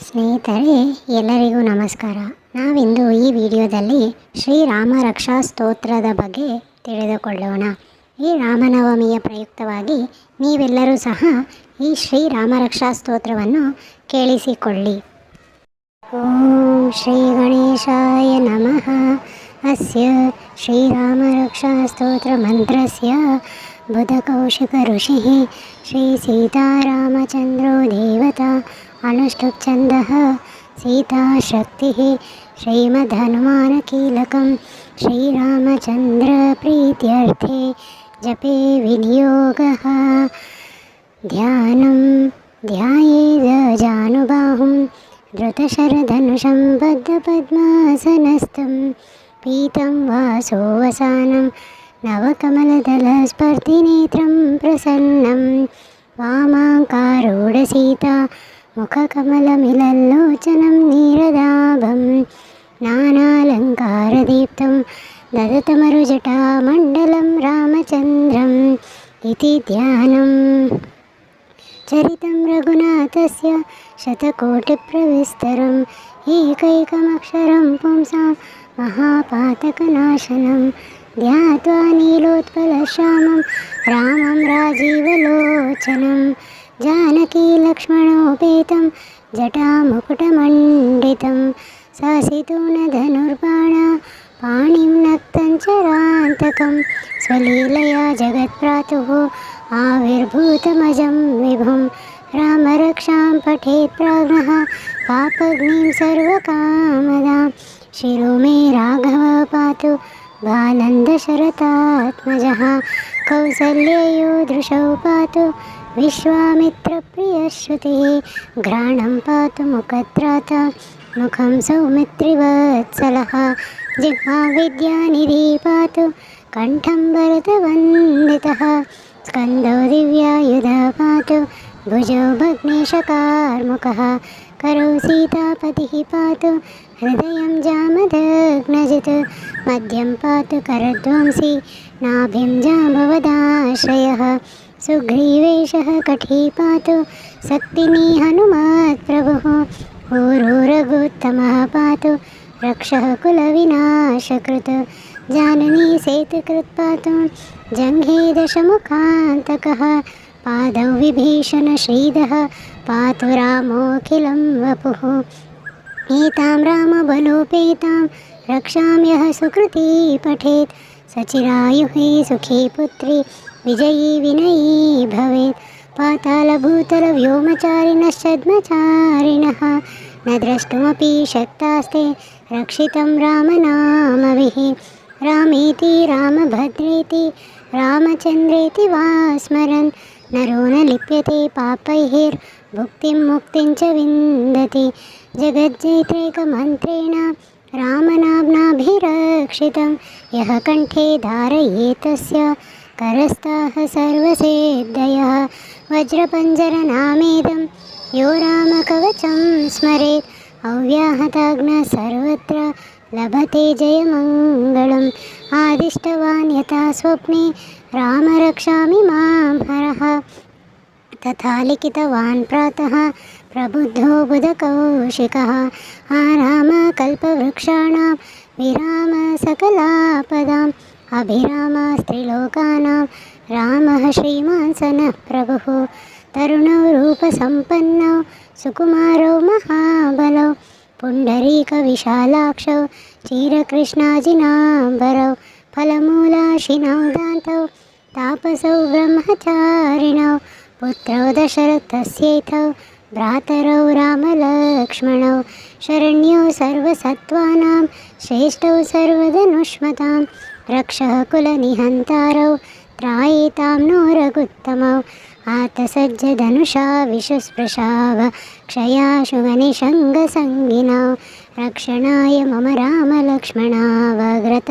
ಸ್ನೇಹಿತರೆ, ಎಲ್ಲರಿಗೂ ನಮಸ್ಕಾರ. ನಾವಿಂದು ಈ ವಿಡಿಯೋದಲ್ಲಿ ಶ್ರೀರಾಮ ರಕ್ಷಾ ಸ್ತೋತ್ರದ ಬಗ್ಗೆ ತಿಳಿದುಕೊಳ್ಳೋಣ. ಈ ರಾಮನವಮಿಯ ಪ್ರಯುಕ್ತವಾಗಿ ನೀವೆಲ್ಲರೂ ಸಹ ಈ ಶ್ರೀರಾಮ ರಕ್ಷಾ ಸ್ತೋತ್ರವನ್ನು ಕೇಳಿಸಿಕೊಳ್ಳಿ. ಓಂ ಶ್ರೀ ಗಣೇಶಾಯ ನಮಃ. ಅಸ್ಯ ಶ್ರೀರಾಮ ರಕ್ಷಾ ಸ್ತೋತ್ರ ಮಂತ್ರಸ್ಯ. ಬುಧಕೌಶಿಕ ಋಷಿ ಶ್ರೀ ಸೀತಾರಾಮಚಂದ್ರೋ ದೇವತಾ. अनुष्टुप्छन्दः। सीताशक्तिः श्रीमद्हनुमानकीलकं श्रीरामचन्द्रप्रीत्यर्थे जपे विनियोगः। ध्यानं ध्यायेदजानुबाहुं धृतशरधनुषं बद्धपद्मासनस्थं पीतं वासोवसानं। नवकमलदलस्पर्धिनेत्रं प्रसन्नं। वामाङ्कारूढसीता मुखकमलमिलल्लोचनं नीरदाभं नानालङ्कारदीप्तं ददतमरुजटामण्डलं रामचन्द्रम् इति ध्यानम् चरितं रघुनाथस्य शतकोटिप्रविस्तरम् एकैकमक्षरं पुंसां महापातकनाशनं ध्यात्वा नीलोत्पलश्यामं रामं राजीवलोचनं जानकीलक्ष्मणोपेतं जटामुकुटमण्डितं सासितूनधनुर्बाणा पाणिं नक्तं चरान्तकं स्वलीलया जगत्प्रातुः आविर्भूतमजं विभुं रामरक्षां पठेत् प्राज्ञः पापग्निं सर्वकामदां शिरो मे राघव पातु बालन्दशरथात्मजः कौसल्ययो दृशौ पातु विश्वामित्रप्रियश्रुतिः घ्राणं पातु मुखत्राता मुखं सौमित्रिवत्सलः। जिह्वाविद्यानिधि पातु कण्ठं भरतवन्दितः स्कन्दौ दिव्यायुधः पातु भुजौ भग्नेशकार्मुकः। करौ सीतापतिः पातु हृदयं जामदग्नजित्। मध्यं पातु करध्वंसी नाभिं जाम्बवदाश्रयः सुग्रीवेशः कठी पातु शक्तिनी हनुमत्प्रभुः ऊरो रघुत्तमः पातु रक्षः कुलविनाशकृत्। जाननी सेतुकृत् पातु जङ्घे दशमुखान्तकः। पादौ विभीषणश्रीदः पातु रामोऽखिलं वपुः। एतां रामबलोपेतां रक्षाम्यः सुकृती पठेत् सचिरायुः सुखी पुत्री विजयी विनयी भवेत् पातालभूतलव्योमचारिणश्चद्मचारिणः न द्रष्टुमपि शक्तास्ते रक्षितं रामनामभिः रामेति रामभद्रेति रामचन्द्रेति वा स्मरन् नरो न लिप्यते पापैर्भुक्तिं मुक्तिं च विन्दति जगज्जैत्रैकमन्त्रेण रामनाम्नाभिरक्षितं यः कण्ठे धारयेतस्य करस्ताः सर्वसेद्धयः। वज्रपञ्जरनामेदं यो रामकवचं स्मरेत्। अव्याहताग्नः सर्वत्र लभते जयमङ्गलम्। आदिष्टवान् यथा स्वप्ने राम रक्षामि मां हरः। तथा लिखितवान् प्रातः प्रबुद्धो बुधकौशिकः आराम कल्पवृक्षाणां विराम सकलापदाम् अभिरामास्त्रिलोकानां रामः श्रीमान् सनः प्रभुः तरुणौ रूपसम्पन्नौ सुकुमारौ महाबलौ पुण्डरीकविशालाक्षौ क्षीरकृष्णाजिनाम्बरौ फलमूलाशिनौ दान्तौ तापसौ ब्रह्मचारिणौ पुत्रौ दशरथस्यैथौ भ्रातरौ रामलक्ष्मणौ शरण्यौ सर्वसत्त्वानां श्रेष्ठौ सर्वधनुष्मतां रक्षः कुलनिहन्तारौ त्रायेतां नो रघुत्तमौ आतसज्जधनुषा विशुस्पृशाव क्षयाशुगनिषङ्गसङ्गिनौ रक्षणाय मम रामलक्ष्मणावग्रत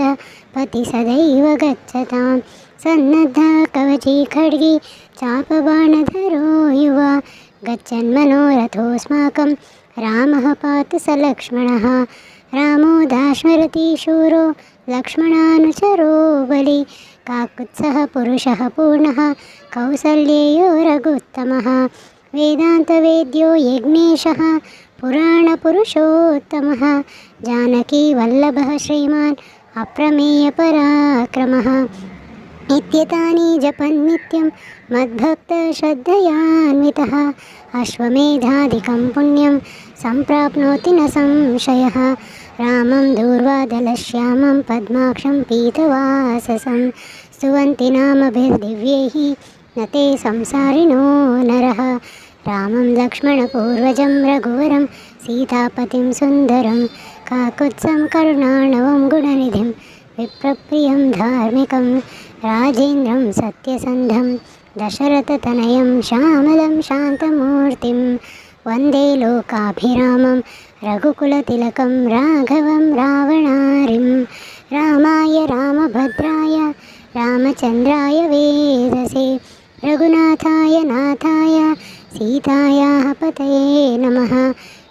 पति सदैव गच्छतां सन्नद्धा कवची खड्गी चापबाणधरो युवा गच्छन्मनोरथोऽस्माकं रामः पातु स लक्ष्मणः। रामो दास्मरति शूरो लक्ष्मणानुचरो बलि। काकुत्सः पुरुषः पूर्णः कौसल्येयो रघुत्तमः। वेदान्तवेद्यो यज्ञेशः पुराणपुरुषोत्तमः। जानकीवल्लभः श्रीमान् अप्रमेयपराक्रमः इत्येतानि जपन् नित्यं मद्भक्तश्रद्धयान्वितः अश्वमेधादिकं पुण्यं सम्प्राप्नोति न संशयः रामं दूर्वादलश्यामं पद्माक्षं पीतवाससं स्तुवन्ति नामभिर्दिव्यैः न ते संसारिणो नरः रामं लक्ष्मणपूर्वजं रघुवरं सीतापतिं सुन्दरं काकुत्सं करुणाणवं गुणनिधिं विप्रप्रियं धार्मिकं రాజేంద్రం సత్యసంధం దశరథతనయం శ్యామలం శాంతమూర్తిం వందే లోకాభిరామం రఘుకులతిలకం రాఘవం రావణారిం రామాయ రామభద్రాయ రామచంద్రాయ వేదసే రఘునాథాయ నాథాయ సీతాయా పతయే నమ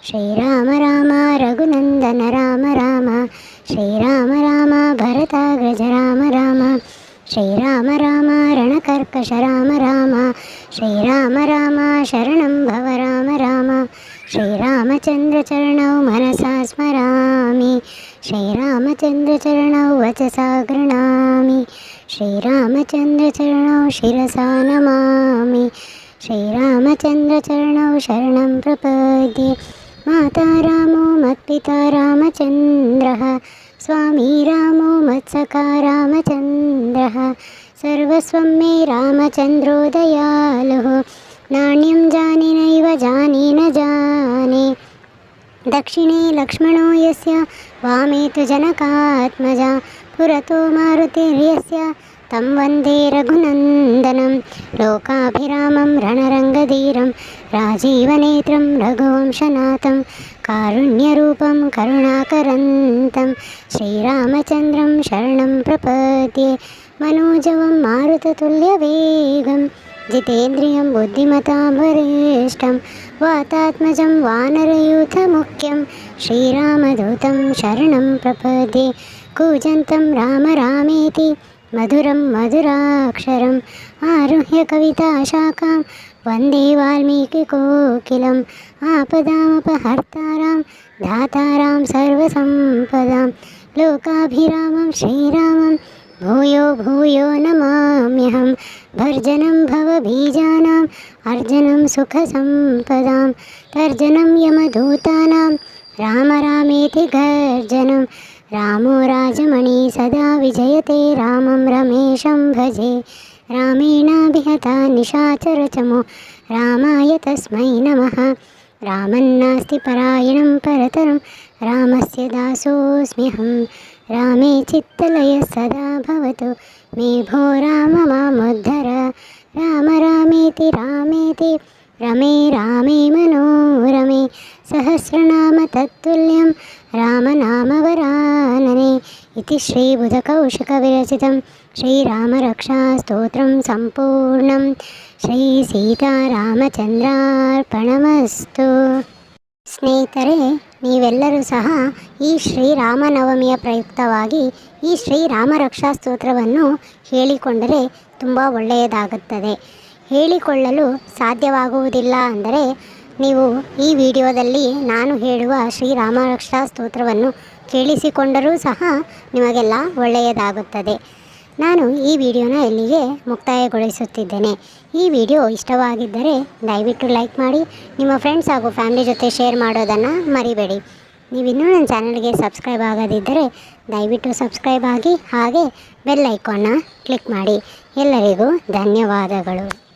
శ్రీరామ రామ రఘునందన రామ రామ శ్రీరామ రామ భరతాగ్రజ రామ రామ श्रीराम राम रणकर्कश राम राम श्रीराम राम शरणं भव राम राम श्रीरामचन्द्रचरणौ मनसा स्मरामि श्रीरामचन्द्रचरणौ वचसा गृह्णामि श्रीरामचन्द्रचरणौ शिरसा नमामि श्रीरामचन्द्रचरणौ शरणं प्रपद्ये। माता रामो मत्पिता रामचन्द्रः स्वामी रामो मत्सखा रामचन्द्रः। सर्वस्वं मे रामचन्द्रो दयालुः नाण्यं जाने नैव जाने न जाने। दक्षिणे लक्ष्मणो यस्य वामे तु जनकात्मजा। पुरतो मारुतिर्यस्य तं वन्दे रघुनन्दनं लोकाभिरामं रणरङ्गधीरं राजीवनेत्रं रघुवंशनाथं कारुण्यरूपं करुणाकरन्तं श्रीरामचन्द्रं शरणं प्रपद्ये मनोजवं मारुततुल्यवेगं जितेन्द्रियं बुद्धिमतां वरिष्ठं वातात्मजं वानरयूथमुख्यं श्रीरामदूतं शरणं प्रपद्ये कूजन्तं राम रामेति మధురం మధురాక్షరం ఆరుహ్య కవితాశాఖాం వందే వాల్మీకికోకిలం ఆపదామపహర్తారాం దాతారాం సర్వసంపదాం లోకాభిరామం శ్రీరామం భూయో భూయో నమామ్యహం భర్జనం భవబీజానాం అర్జనం సుఖసంపదాం తర్జనం యమదూతానాం రామ రామేతి గర్జనం. రామో రాజమణి సదా విజయతే రామం రమేశం భజే. రామేణాభిహత నిశాచరచమో రామాయ తస్మై నమ. రామన్నాస్తి పరాయణం పరతరం రామస్య దాసోస్మ్యహం. రామే చిత్తలయ సదా భవతు మే భో రామ మాముద్ధర. రామ రామేతి రామేతి రమే రామే మనోరమే. सहस्रनाम तत्तुल्यं रामनामवरानने इति श्रीबुधकौशिकविरचितं श्रीरामरक्षास्तोत्रं सम्पूर्णं ಶ್ರೀಸೀತಾರಾಮಚಂದ್ರಾರ್ಪಣಮಸ್ತು ಸ್ನೇಹಿತರೆ ನೀವೆಲ್ಲರೂ ಸಹ ಈ ಶ್ರೀರಾಮನವಮಿಯ ಪ್ರಯುಕ್ತವಾಗಿ ಈ ಶ್ರೀರಾಮ ರಕ್ಷಾ ಸ್ತೋತ್ರವನ್ನು ಹೇಳಿಕೊಂಡರೆ ತುಂಬ ಒಳ್ಳೆಯದಾಗುತ್ತದೆ ಹೇಳಿಕೊಳ್ಳಲು ಸಾಧ್ಯವಾಗುವುದಿಲ್ಲ ಅಂದರೆ ನೀವು ಈ ವಿಡಿಯೋದಲ್ಲಿ ನಾನು ಹೇಳುವ ಶ್ರೀರಾಮರಕ್ಷಾ ಸ್ತೋತ್ರವನ್ನು ಕೇಳಿಸಿಕೊಂಡರೂ ಸಹ ನಿಮಗೆಲ್ಲ ಒಳ್ಳೆಯದಾಗುತ್ತದೆ. ನಾನು ಈ ವಿಡಿಯೋನ ಇಲ್ಲಿಗೆ ಮುಕ್ತಾಯಗೊಳಿಸುತ್ತಿದ್ದೇನೆ. ಈ ವಿಡಿಯೋ ಇಷ್ಟವಾಗಿದ್ದರೆ ದಯವಿಟ್ಟು ಲೈಕ್ ಮಾಡಿ, ನಿಮ್ಮ ಫ್ರೆಂಡ್ಸ್ ಹಾಗೂ ಫ್ಯಾಮಿಲಿ ಜೊತೆ ಶೇರ್ ಮಾಡೋದನ್ನು ಮರಿಬೇಡಿ. ನೀವಿನ್ನೂ ನನ್ನ ಚಾನಲ್ಗೆ ಸಬ್ಸ್ಕ್ರೈಬ್ ಆಗದಿದ್ದರೆ ದಯವಿಟ್ಟು ಸಬ್ಸ್ಕ್ರೈಬ್ ಆಗಿ ಹಾಗೆ ಬೆಲ್ ಐಕಾನ್ನ ಕ್ಲಿಕ್ ಮಾಡಿ. ಎಲ್ಲರಿಗೂ ಧನ್ಯವಾದಗಳು.